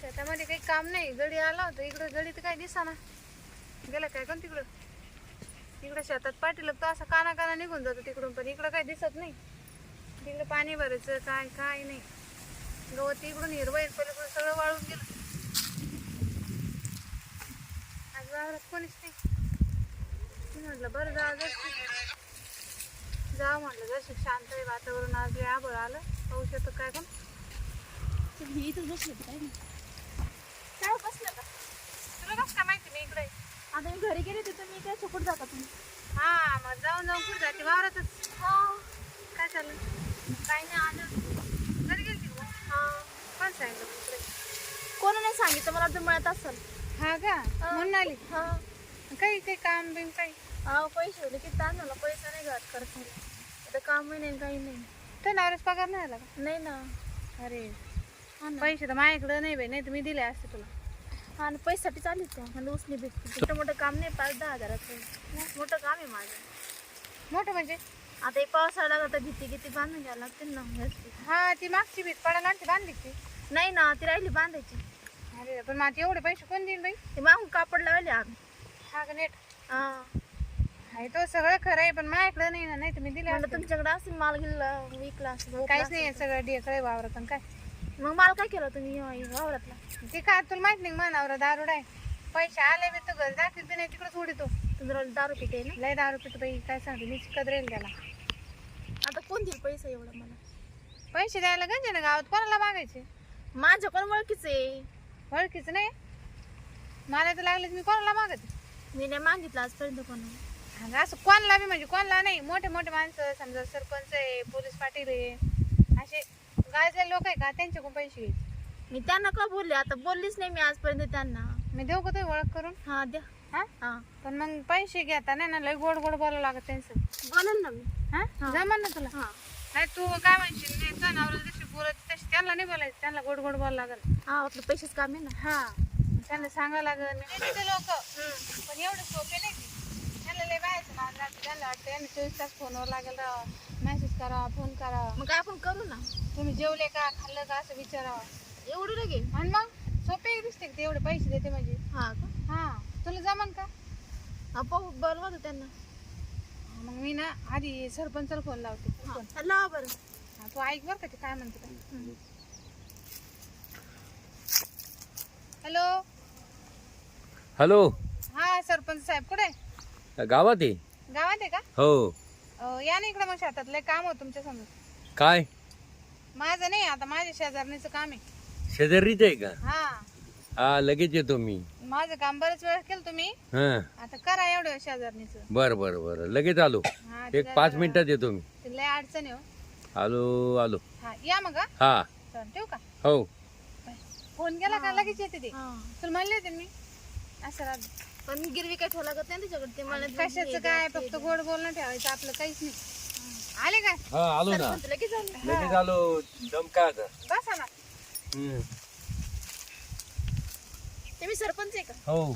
शेतामध्ये काही काम नाही. गडी आला होता. इकडं गडी तर काही दिसाना. गेला काय कोण तिकडं? इकडं शेतात पाठी लागतो असं काना काना निघून जातो तिकडून पण इकडं काही दिसत नाही. तिकडं पाणी भरायचं काय काय नाही. गवत इकडून हिरवं हिर पलीकडून सगळं वाळून गेलं. आज वावरात कोणीच नाही. म्हटलं बरं जा जा. म्हटलं जसं शांत आहे वातावरण. आज आभळ आबळ आलं. पाऊस येतो काय पण. मी इथं बसलं काय? नाही काय बसलं का तुला कसं काय माहिती मी इकडे? आता मी घरी गेले तिथं मी काय चुकून जाता तुम्ही? हा मग जाऊन जाऊन कुठे जाते वावरातच. हा. काय चाललं काही नाही आलं. घरी गेली तू हा. कोण सांगितलं तुला कोण नाही सांगितलं मला वाटतं मिळत असेल. हा का? म्हणून आली? हा. काही काही काम बिम काही? हा पैसे होते किती ताण झाला पैसा नाही घरात करत आता कामही नाही काही नाही. तर नवऱ्याच पगार नाही आला का? नाही ना. अरे. पैसे तर माझ्याकडे नाही बाई नाही तर मी दिले असते तुला. हा आणि पैशासाठी चालू त्या. मला उसने भेटते छोटं मोठं काम नाही पाच दहा हजाराचं मोठं काम आहे माझं. मोठं म्हणजे? आता एक पावसाळा लागला तर भीती किती बांधून घ्यायला लागते ना व्यवस्थित. हा ती मागची भीत. पडायला आणि ती बांधली ती नाही ना ती राहिली बांधायची. अरे पण माझे एवढे पैसे कोण देईन बाई? ते मागून कापड लावले आम्ही. हा का नेट? हा. आहे तो सगळं खरं आहे पण माझ्याकडे नाही ना नाही तर मी दिले म्हणलं असते. तुमच्याकडे असेल माल गेला विकला असेल काहीच नाही आहे सगळं डिकडे वावरत आणि काय? मग माल काय केलं तुम्ही या- वावरातला. ते काय तुला माहीत नाही मानावर दारुड आहे. पैसे आले बी तर घर बी नाही तिकडे सोडितो तुम्ही दारू पिते ना? लय दारू पितो बाई काय सांगते मी कदरेल त्याला. आता कोण देईल पैसा एवढा मला? पैसे द्यायला गंजे ना गावात कोणाला मागायचे? माझ्या कोण ओळखीच आहे. ओळखीच नाही? मला तर लागलं मी कोणाला मागते? मी नाही मागितलं आजपर्यंत कोणाला. असं कोणाला बी म्हणजे कोणाला नाही. मोठे मोठे माणसं समजा सरपंच आहे पोलीस पाटील आहे. गायचे लोक आहे का? त्यांच्याकडून पैसे घ्यायचे. मी त्यांना का बोलले? आता बोललीच नाही मी आजपर्यंत त्यांना. मी देऊ का तुम्ही ओळख करून? हा द्या. हा? हा. पण मग पैसे घेता नाही ना? लय गोड गोड बोलावं लागत त्यांचं. बोलेल ना मी. हा. जमन ना तुला. हा. नाही तू काय म्हणशील? नाही नवऱ्याला जशी बोलत तशी त्यांना नाही बोलायचं. त्यांना गोड गोड बोलावं लागल. हा आपलं पैसेच काम आहे ना. हा. त्यांना सांगावं लागल. लोक. पण एवढे सोपे नाही ते. त्यांना लय राहते त्यांना वाटतं यांनी चोवीस तास फोनवर लागेल मेसेज करा फोन करा. मग आपण करू ना? तुम्ही जेवले का खाल्लं का असं विचारावं. एवढं लगे? आणि मग? सोपे दिसते का ते एवढे पैसे देते म्हणजे? हा का? हा. तुला जमन का? हा पाहू होतं त्यांना. मग मी ना आधी सरपंचाला फोन लावते. हा. लावा बरं. हा, तू ऐक बरं का ते काय म्हणते काय हॅलो? हॅलो? हा सरपंच साहेब कुठे आहे? गावात आहे. गावात आहे का? हो. या ना इकडे मग शेतातलं काम होतं तुमच्यासमोर काय? माझं नाही आता माझ्या शेजारणीचं काम आहे. शेजारीच आहे का? हा. हा लगेच येतो मी. माझं काम बरेच वेळ केलं तुम्ही. हा. आता करा एवढं शेजारणीचं. बरं बरं बरं. लगेच आलो. हा एक पाच मिनिटात येतो मी. तिला लय अडचण आहे हो. आलो आलो. हा या मग हा. हा. चल ठेवू का? हो. फोन केला का? लगेच येते ते. हा. तुला म्हणले होते ना मी. असं राहत पण गिरवी काय ठेवला लागत नाही त्याच्याकडे ते मला कशाचं काय? फक्त गोड बोलणं ठेवायचं आपलं काहीच नाही. आले काय हा आलो ना. सरपंच लगेच आले. लगेच आलो. दम काय आता? बसा ना. हम्म. तुम्ही सरपंच आहे का? हो.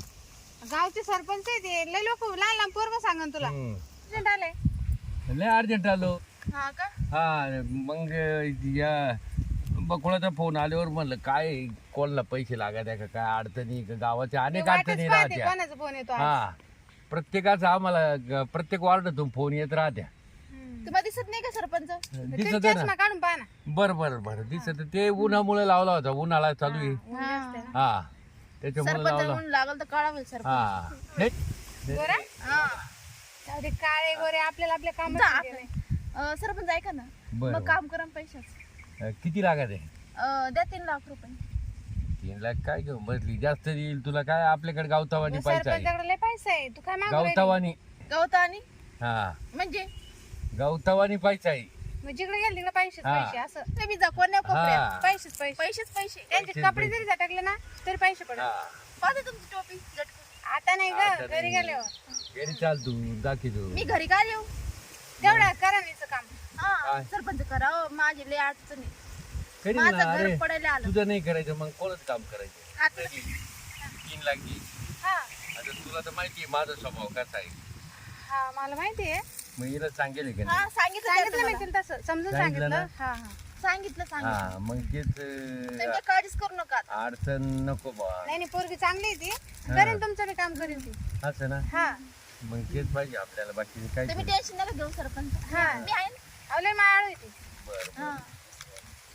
गावचे सरपंच आहे ते. लय लोक लहान लहान पोरग सांगन तुला. हम्म. Urgent आले लय अर्जंट आलो. हा का? हा मग या बकुळाचा फोन आल्यावर म्हणलं काय कोणाला पैसे लागत आहे का? काय अडचणी का? गावाच्या अनेक अडचणी राहत्या. कोणाचा फोन येतो आज. हा. प्रत्येकाचा आम्हाला ग- प्रत्येक वार्डातून फोन येत राहत्या. तुम्हाला दिसत नाही का सरपंच? तुम्ही दिसत आहे ना. चष्मा काढून पाहा ना. बर बर बर. दिसत. ते उन्हामुळे लावला होता. उन्हाळा चालू आहे. ऊन जास्त आहे ना. हा. त्याच्यामुळे सरपंच लावला. लागल तर होईल सरपंच. हा. हे? गोरा हा. जाऊ दे, काळे गोरे आपल्याला आपल्या कामात. अं, सरपंच ऐका ना. बरं, मग बरं. काम करा पैशाच. अं, किती लागत आहे? द्या तीन लाख रुपये. तीन लाख काय घेऊन बसली जास्त येईल तुला काय? आपल्याकडे गावतावानी पाहिजे आहे. सरपंचाकडे लय पैसा आहे. तू काय मागू राहिली? गावतावानी. हा. म्हणजे? गावतावानी पाहिजे आहे. मग जिकडे गेल तिकडे पैसेच हा. पैसे. असं. तुम्ही जा कोण्या कोपऱ्यात. हा पैसेच पैसे. पैसेच पैसे. त्यांचे पैसेच कपडे पैसे. जरी झटकले ना तरी पैसे पडत हा. पाहते तुमची टोपी झटकून. आता नाही आता ग घरी नाही. गेल्यावर. घरी चाल तू दाखी तू. मी घरी का येऊ तेवढं करा नीचं काम. हा काय? सरपंच करा हो, माझी लय अडचण करील माझं ना घर अरे पडायला आलं. तुझं नाही करायचं मग कोणच काम करायचं? आता तीन लाख घे हा. आता तुला तर माहिती आहे माझा स्वभाव कसा आहे. हा मला माहिती आहे. मग हिला सांगेल का नाही? हा सांगितलं सांगितलं. तिला तसं. समजून सांगितलं सांगितलं. ना? हा हा. सांगितलं सांगितलं. हा मग तेच अं, काळजीच करू नका आता. अडचण नको बा. नाही नाही पोरगी चांगली आहे ती. करेन तुमचं बी काम करेन ती. असं ना? हा. मग तेच पाहिजे आपल्याला बाकी काय तुम्ही टेन्शन नका घेऊ सरपंच. हा. मी आहे ना अवले बरं हा.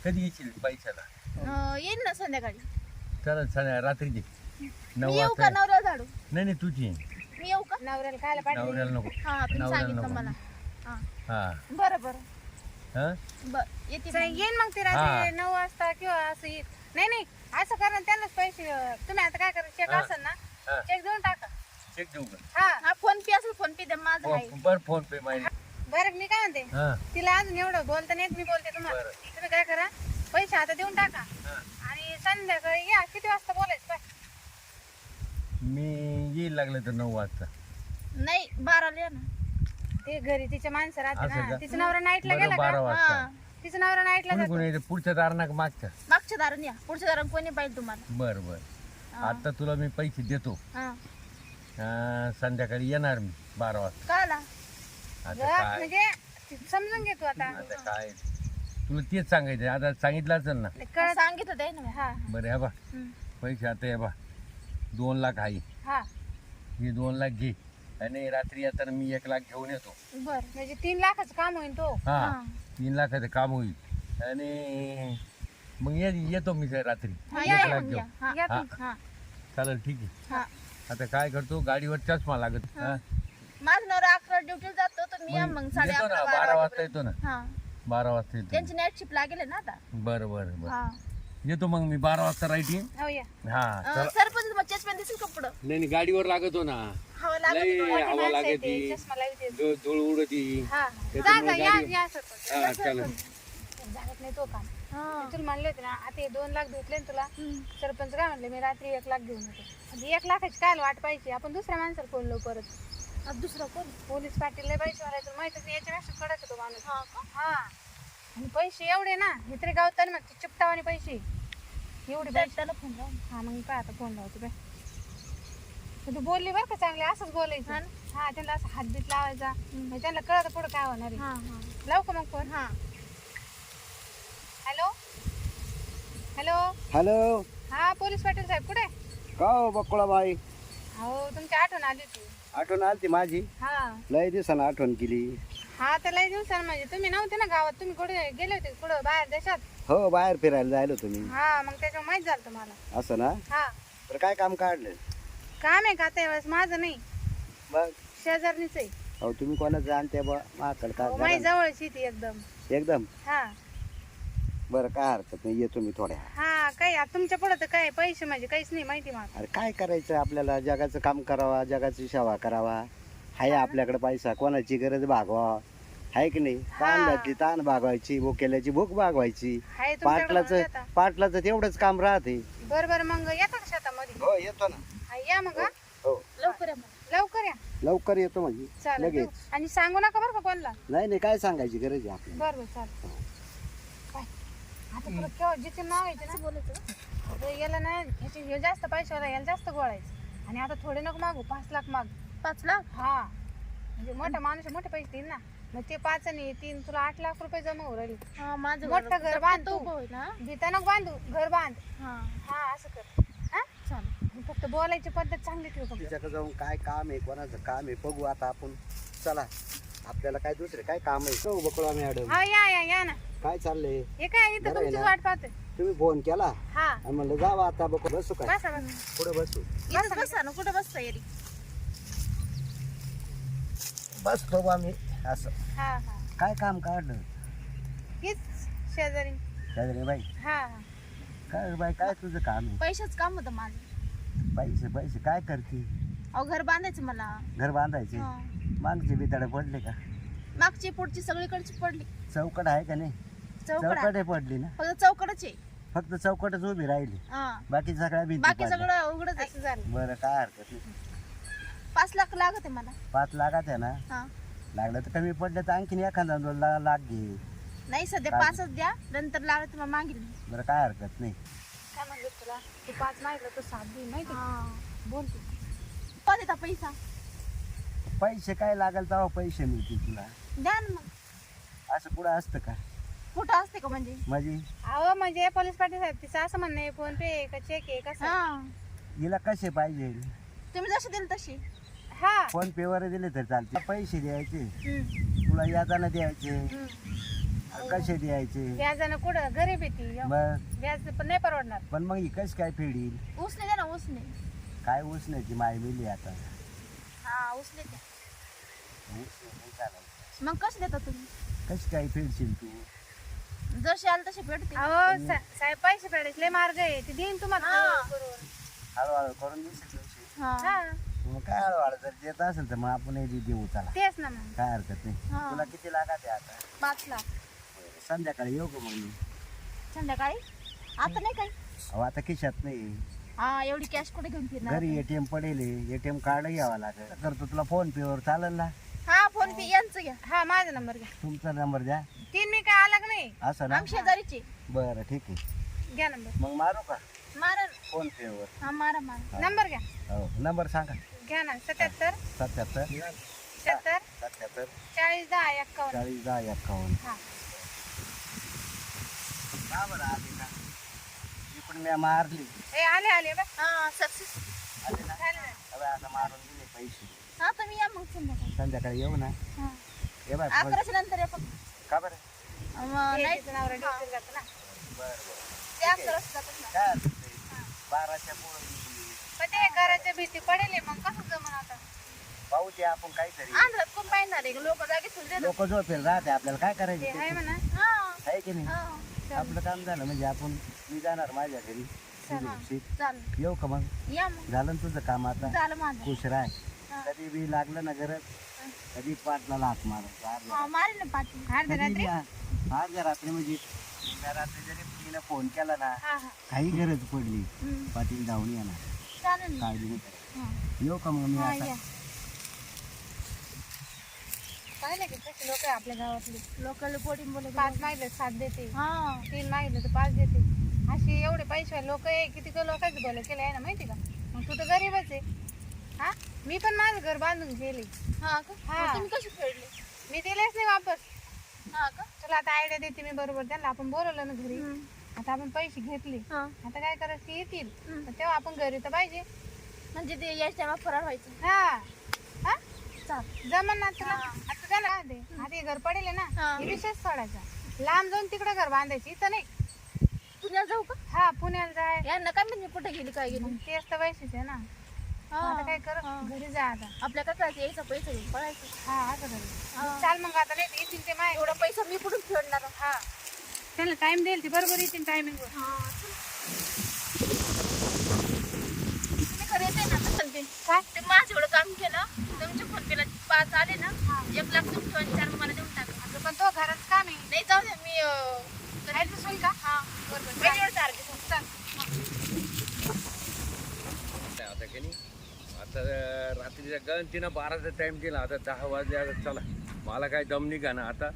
कधी येशील पैशाला? अं, येईन ना संध्याकाळी. चला चला रात्रीची. नऊ मी येऊ का वाजता नवऱ्याला झाडू? नाही नाही तुझी मी येऊ का? नवऱ्याला खायला पाहिजे नवऱ्याला नको. हा तुम्ही नवऱ्याला सांगितलं नको. मला. हा. हा. बरं बरं. हा? बर येते मग. येईन मग ते हा. रात्री नऊ वाजता किंवा असं येईल नाही नाही असं करा त्यांनाच पैसे अं, तुम्ही आता काय करा चेक हा. असेल ना? हा. चेक देऊन टाका. चेक देऊ का? हा. हा फोन पे असेल फोन पे द्या माझं आहे. फो- बरं फोन पे माहिती बरं मी काय म्हणते? हा. तिला अजून एवढं बोलता नाही येत, मी बोलते तुम्हाला. बरं. तुम्ही काय करा पैसे आता देऊन टाका. हा. आणि संध्याकाळी या किती वाजता बोलायचं काय मी येईल लागलं तर नऊ वाजता. नाही बाराला या ना. ते घरी तिच्या माणसं राहते असं ना. का? तिचं नवरा नाईटला बरं गेला बारा का वाजता. तिचं नवरा नाईटला कोणी जातो. कोणी येतं? पुढच्या दारणाक मागच्या. मागच्या दाराने या. पुढच्या दाराने कोणी पाहिजे तुम्हाला. बरं बरं. हा. आता तुला मी पैसे देतो. हा. संध्याकाळी येणार मी बारा वाजता. कळला आता काय? म्हणजे ती समजून घे तू आता. आता काय? तुला तेच सांगायचं आता सांगितलं असेल ना कळत सांगितलं ते ना हा. बरं हे बा हम्म. पैसे आता हे बा दोन लाख आहे. हा. हे दोन लाख घे. आणि रात्री येताना मी एक लाख घेऊन येतो. बर म्हणजे तीन लाखाचं काम होईल तो. हा. तीन लाखाचं काम होईल. आणि मग ये येतो मी ते रात्री. हा, एक या, लाख घेऊन. या. हा. चालेल ठीक आहे. हा. आता काय करतो? गाडीवर चष्मा लागत. हा. माझा नवरा अकरा ड्युटीला जातो तर मी या मग साडे येतो ना अकरा बारा वाजता. येतो ना. हा. बारा वाजता येतो त्यांची नाईट शिफ्ट लागेल ना आता. बरं बरं बरं. हा. येतो मग मी बारा वाजता राईट येईन हो या. हा अं, चला सरपंच मग चष्मा दिसेल का पुढं? नाही नाही, गाडीवर लागतो ना. हवा लागत. धूळ धूळ उडती. हा. त्याच्यामुळे या गाडी- या सरपंच. हा चला. नाही तो काम. हा. तुला म्हणले होते ना आता हे दोन लाख भेटले ना तुला. सरपंच काय म्हणले मी रात्री एक लाख घेऊन येतो. आणि एक लाखाची काय वाट पाहिजे आपण दुसऱ्या माणसाला फोन लावू परत. आता दुसरं कोण? पोलीस पाटील लय पैसे भरायचं माहितच नाही याच्यापेक्षा कडक तो माणूस. हा का? हा. आणि पैसे एवढे ना हे तरी गावताना मग चिपटावाने पैसे. एवढे पैसे. त्याला फोन लाव हा मग काय आता फोन लावतो बाय पण तू बोलली बरं का चांगले असंच बोलायचं. हा हा त्यांना असं हातबीत लावायचा. म्हणजे त्यांना कळत पुढं काय होणार आहे. हा हा. लावू का मग फोन हा. हॅलो? हॅलो? हॅलो? हा पोलीस पाटील साहेब कुठे? का हो बकुळाबाई? हो तुमची आठवण आली होती. आठवण आली माझी. हा. लय दिवसानं आठवण केली. हा तर लय दिवसानं म्हणजे तुम्ही नव्हते ना गावात तुम्ही कुठे गेले होते कुठं बाहेर देशात? हो बाहेर फिरायला जायलो तुम्ही हा मग त्याच्यावर माहीत झालं तुम्हाला. असं ना? हा. तर काय काम काढलं? काम आहे का यावेळेस? माझं नाही. मग? शेजारणीच आहे. अहो तुम्ही कोणाचं जाणते बा? माझ्याकडे माझी करा? जवळ शेती एकदम. एकदम? हा. बरं काय हरकत नाही येतो मी थोड्या हा काही आता तुमच्या पुढं तर काय पैसे म्हणजे काहीच नाही माहिती मला. अरे काय करायचं आपल्याला? जगाचं काम करावा जगाची सेवा करावा. हाय आपल्याकडे पैसा कोणाची गरज भागवा. हाय की नाही? ताण घातली ताण भागवायची भुकेल्याची भूक भागवायची. हाय तुमच्याकडे म्हणून पाटलाचं येता. पाटलाचं तेवढंच काम राहते. बरं बरं मग येता का शेतामध्ये? हो येतो ना. हा, या मग हा. हो. लवकर या मग. लवकर या. लवकर येतो म्हणजे. चालेल लगेच. आणि सांगू नका बरं का कोणला? नाही नाही काय सांगायची गरज आहे आपल्याला? बरं बरं चालेल. काय आता तुला केव्हा जिथे नाव यायचे ना बोलायचं याला ना ह्याचे हे जास्त पैसे याला जास्त गोळायचं. आणि आता थोडे नको मागू पाच लाख माग. पाच लाख? हा. म्हणजे मोठा माणूस मोठे पैसे देईल ना. मग ते पाच आणि तीन तुला आठ लाख रुपये जमा होऊ राहिले. हा माझं मोठं घर बांध तू. उभं होईल ना. भीता नको बांधू घर बांध. हा. हा असं कर. हा? चालेल. फक्त बोलायची पद्धत चांगली ठेव फक्त. तिच्याकडे जाऊन काय काम आहे कोणाचं काम आहे बघू आता आपण. चला. आपल्याला काय दुसरे काय काम आहे? हो बकळा मॅडम. हा या या या ना. काय चाललंय? हे काय इथं बरं आहे तुमची ना? वाट पाहतोय. तुम्ही फोन केला? हा. आणि म्हणलं जावा आता बकळ बसू काय? बसा बसा. पुढे बसू. इथंच बसा ना कुठं बसता येईल. बसतो बा मी असं. हा हा. काय काम काढलं? हीच शेजारी. काय रे बाई. हा हा. काय रे बाई काय तुझं काम आहे? पैशाच काम होतं माझं. पैसे पैसे काय करते? अहो घर बांधायचं मला. घर बांधायचे? हा. मागचे बिताडे पडले का? मागची पुढची सगळीकडची पडली. चौकट आहे का नाही? चौकडा चौकट पडली ना? फक्त चौकडच आहे. फक्त चौकटच उभी राहिली. हा. बाकी सगळ्या भिंती बाकी पडल्या. सगळं उघडच आहे. झालं. बरं काय हरकत नाही. पाच लाख लागत आहे मला. पाच लाखात आहे ना? हा. लागलं तर कमी पडलं तर आणखीन एखादा दोन ला- लाख घे. नाही सध्या काय? पाचच द्या. नंतर लागलं तुम्हाला मागेल. मी. बरं काय हरकत नाही. काय म्हणलं तुला? तू पाच माहितलं तर सात दे माहिती हा. बोल तू. कोण देता पैसा. पैसे काय लागेल तेव्हा पैसे मिळतील तुला. द्या ना मग. असं कुठं असतं का? कुठं असते का म्हणजे? माझी अहो म्हणजे पोलीस पाटील साहेब तिचं असं म्हणणं आहे फोन पे का चेक आहे कसं हा. हिला कसे पाहिजे? तुम्ही जशी दिली तशी हा. फोन पे वर दिले तर चालते. पैसे द्यायचे. हम्म. तुला यादानं द्यायचे. हम्म. कसे द्यायचे? व्याजानं कुठं? गरीब येते मग? व्याज पण नाही परवडणार. पण मग ही कशी काय फेडील? उसने द्या ना उसने. काय उसण्याची माय मिली आता? हा उसने द्या. मग कसे देता तुम्ही? कशी काय फेडशील तू? जशी आल तशी भेटते. अहो सा- साहेब पैसे फेडायचे लय मार्ग आहे. ते देईन तुम्हाला हा. करून. हळूहळू करून हा. हा. मग काय हळूहळू जर देत असेल तर मग आपण हे देऊ चला. तेच ना मग. काय हरकत नाही. हा. तुला किती लागत आहे आता? पाच लाख. संध्याकाळी येऊ का मग मी? संध्याकाळी? आता नाही काही? अहो आता खिशात नाही. हा एवढी कॅश कुठे घेऊन फिरणार? घरी एटीएम पडेल एटीएम कार्ड घ्यावा लागेल. करतो तुला फोन पे वर चालेल ना? फोन पे यांचं घ्या. हा माझा नंबर घ्या. तुमचा नंबर द्या. तीन मी काय आला का नाही. असं ना? आम शेजारीचे. बरं ठीक आहे. घ्या नंबर. मग मारू का? मारा. फोन पे वर. हा मारा मारा. नंबर घ्या. हो नंबर सांगा. घ्या ना. सत्याहत्तर. सत्याहत्तर. सत्याहत्तर. सत्याहत्तर. चाळीस दहा एक्कावन्न. चाळीस दहा एक्कावन्न. हा. का बरं आली ना? इकडून मी मारली. ए आले आले बा हा सक्सेस आता मारून दिले पैसे. हा तुम्ही या मग संध्याकाळी. संध्याकाळी येऊ ना. हा. ये बाय अकराच्या नंतर या का बरं? अं, हे नाही तिचं नवरा ड्युटीला जातो ना. बरं बरं. ते अकरा वाजता जातात ना. काय हरकत नाही. बाराच्या पुढं पण ते घराच्या भीती पडेल मग कसं जमन आता? पाहू ते आपण काहीतरी. आंध्रात कोण पाहिणार आहे? लोक झोपेल राहते आपल्याला. काय करायचं ते आहे हा. की नाही? हा. आपलं काम झालं म्हणजे आपण मी जाणार माझ्या घरी. चालेल येऊ का मग? या मग. झालं ना तुझं काम आता? झालं माझं. खुश राह. हा. कधी बी लागलं ना गरज कधी पाटला हात मारायचा अर्ध्या हा मारेल ना पाठी अर्ध्या कधी रात्री. बी आ- अर्ध्या रात्री म्हणजे अर्ध्या रात्री जरी तिने फोन केला ना हा हा. काही गरज पडली हम्म. पाटील धावून येणार. चालेल. ना काळजी नाही करायची. हा. येऊ का मग मी हा, आता? या. पाहिलं की कसे लोक आहे आपल्या गावातले? लोकल बोटिंग बोलत पाच मागितलं सात देते. हा. तीन मागितलं तर पाच देते. अशी एवढे पैसे लोक आहे किती लोकांचं भलं केलं आहे ना माहिती का? मग तू तर गरीबच आहे. हा? मी पण माझं घर बांधून गेले. हा का? हा. मग तुम्ही कशी फेडले? मी दिलेच नाही वापस. हा का? तुला आता आयडिया देते मी बरोबर त्यांना. आपण बोलवलं ना घरी. आता आपण पैसे घेतले. हा. आता काय करायचं ते येतील. हम्म. पण तेव्हा आपण घरी तर पाहिजे. म्हणजे ते याच टायमा फरार व्हायचं. हा. हा? चाल. जमन ना तुला? आता आता हे घर पडेल आहे ना हा. हे विशेष सोडायचा. लांब जाऊन तिकडे घर बांधायची. इथं नाही. पुण्याला जाऊ का? हा पुण्याला जाय. यांना काय माहिती मी कुठे गेली काय गेली? तेच तर पैसेच आहे ना. आता काय कर. घरी जा आता. आपल्या करायचं यायचा पैसा घेऊन पळायचं. हा असं. चाल मग आता नाही येतील ते माय. एवढा पैसा मी कुठून फेडणार? हा. त्याला टाइम देईल ती बरोबर येतील टायमिंग हा. काय? ते माझं एवढं काम केलं तुमच्या फोन पेला पाच आले ना एक लाख तुमचे आणि चार मला देऊन टाका. पण तो घरात काम आहे. नाही जाऊ दे मी हा आता की नाही? आता रात्रीच्या गण तिनं बाराचा टाइम दिला आता दहा वाजले आता चला. मला काय दम निघा ना आता?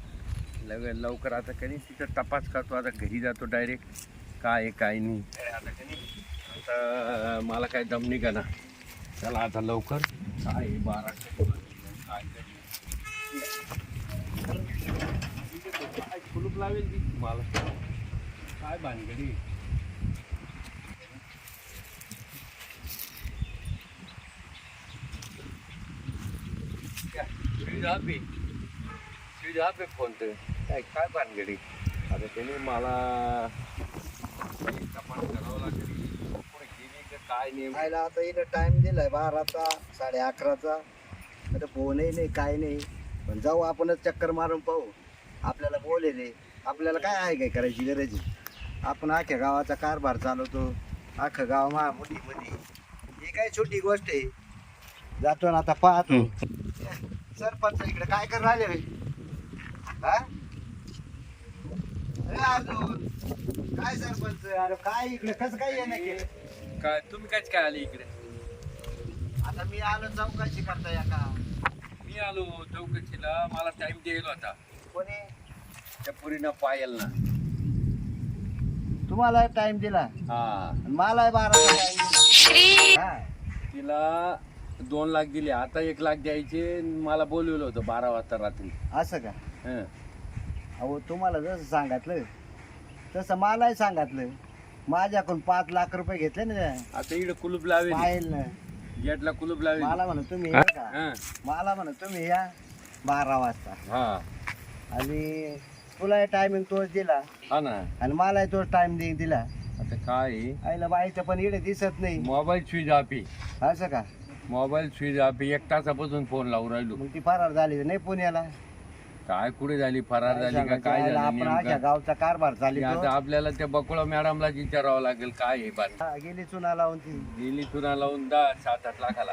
लव लवकर आता की नाही? तिथं तपास करतो. आता घरी जातो डायरेक्ट काय आहे, काय नाही. आता आता मला काय दम निघा ना? चला आता लवकर. काय दिवस, काय? काय कुलूप लावेल ती मला काय भानगडी सुविधा पे सुविधा पे फोन ते काय काय भानगडी आता त्याने मला तपास करावं लागेल पुढे गेली का काय नाही खायला आता इथं टाइम दिलाय बाराचा साडे अकराचा. आता फोनही नाही काय नाही. पण जाऊ आपणच चक्कर मारून पाहू. आपल्याला बोलेले आपल्याला काय आहे काय करायची गरज आहे? आपण अख्ख्या गावाचा कारभार चालवतो. अख्खं गाव मा मुली मध्ये ही काय छोटी गोष्ट आहे? जातो ना आता पाहतो. सरपंच इकडे काय कर राहिले रे? हा? अरे अर्जुन, काय सरपंच? अरे काय इकडे? कसं काय येणं केलं काय तुम्ही काय काय आले इकडे? आता मी आलो चौकशी करता या का मी आलो चौकशीला. मला टाइम द्यायला होता. कोणी? त्या पुरीनं पायल ना. तुम्हाला टाइम दिला. हा. आणि मला बारा टाइम दिला. हा. तिला दोन लाख दिले आता एक लाख द्यायचे आणि मला बोलवलं होतं बारा वाजता रात्री. असं का? हं. अहो तुम्हाला जसं सांगितलं तसं मलाही सांगितलं. माझ्याकडून पाच लाख रुपये घेतले ना आता इकडे कुलूप लावेल. पाहिल ना गेटला कुलूप लावेल. मला म्हणा तुम्ही या का? हा मला म्हणा तुम्ही या बारा वाजता. हा. आणि तुला टायमिंग तोच दिला. हा ना. आणि मलाही तोच टायमिंग दिला. आता काय? आहे? आईला बाईचं पण इकडे दिसत नाही. मोबाईल स्विच आहे असं का? मोबाईल स्विच आहे एक तासापासून फोन लावून राहिलो. मग ती फरार झाली नाही पुण्याला? काय कुठे झाली? फरार झाली का? काय झालं? आपण अशा नेमकं? गावचा कारभार चालली ते आता आपल्याला त्या बकुळा मॅडमला विचारावं लागेल काय आहे बात? गेली चुना लावून ती. गेली तुला लावून दहा सात आठ लाखाला.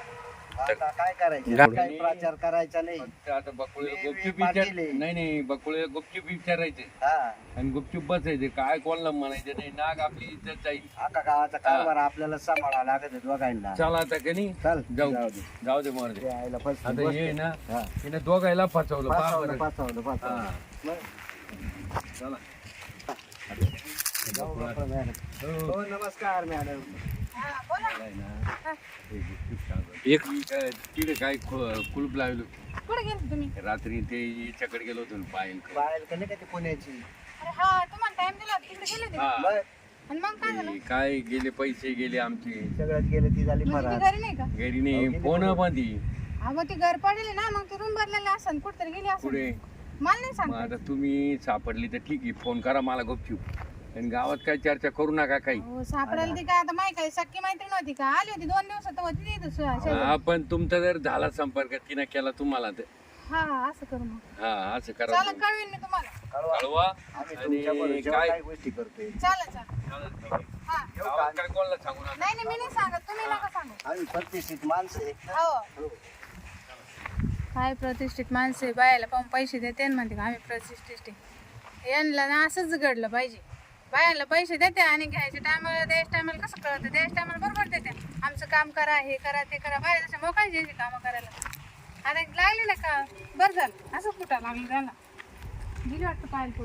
आता काय करायचं? गाडी- काही प्रचार करायचा नाही. फक्त आता बकुळेला मी- गुपचूप मी विचार पाटील आहे. नाही नाही बकुळेला गुपचूप विचारायचे. हा. आणि गुपचूप बसायचे. काय कोणाला म्हणायचे नाही. नाग आपली इज्जत जाईल. आता गावाचा कारभार आपल्याला सांभाळावा लागत आहे दोघांना. चला आता का नाही? चल जाऊ जाऊ दे. जाऊ दे मोर ते आईला फसवून आता बसते. ये ना हा. दोघायला फसवलं. पहा फसवलं बरं. फसवलं फसवलं. हा. मग चला. हो. नमस्कार मॅडम. ना. एक काय- तिकडे काय कुलूप लावलं. कुठे गेले तुम्ही? रात्री ते याच्याकडे गेलो होतो पायल बाहेर. का नाही का ती पुण्याची? अरे हा तुम्हाला टाइम दिला होता, तिकडे गेले होते. हा. मग आणि मग काय झालं? ते काय गेले पैसे गेले आमचे. सगळ्यात गेलं ती झाली म्हणजे ती घरी नाही का? घरी नाही फोन. मध्ये. हा मग ती घर पडले ना मग ती रूम भरलेली असन कुठतरी गेली असन. पुढे मला नाही मग सांगता आता तुम्ही सापडली तर ठीक आहे फोन करा मला गुपचूप. आणि गावात काय चर्चा करू नका काही. हो सापडायला ती काय आता माहिती काय सक्की मैत्रीण होती का? आली होती दोन दिवसात होती ती इथं शे- शेजारी. हा पण तुमचा जर झाला संपर्क तिने केला तुम्हाला तर. हा हा असं करू मग. हा असं करा चालेल कळवीन मी तुम्हाला. कळवा. आणि काय काही गोष्टी करतोय. चालेल चालेल हा. गावात काय कोणाला सांगू नका? नाही नाही मी नाही सांगत. तुम्ही नका सांगू. आम्ही प्रतिष्ठित माणसं आहे. हो. हो. काय प्रतिष्ठित माणसे बायाला पाहून पैसे देते म्हणते का आम्ही प्रतिष्ठित यांना ना असंच घडलं पाहिजे. बायाला पैसे देते आणि घ्यायचे टायमाला द्यायच्या टायमाला कसं कळतं? द्यायच्या टायमाला बरोबर देते. आमचं काम करा हे करा ते करा. बाहेर जसं मोकळी द्यायची कामं करायला. आता लागली ना का? बरं झालं. असं कुठं लागलं? त्याला गेली वाटतं पाहायला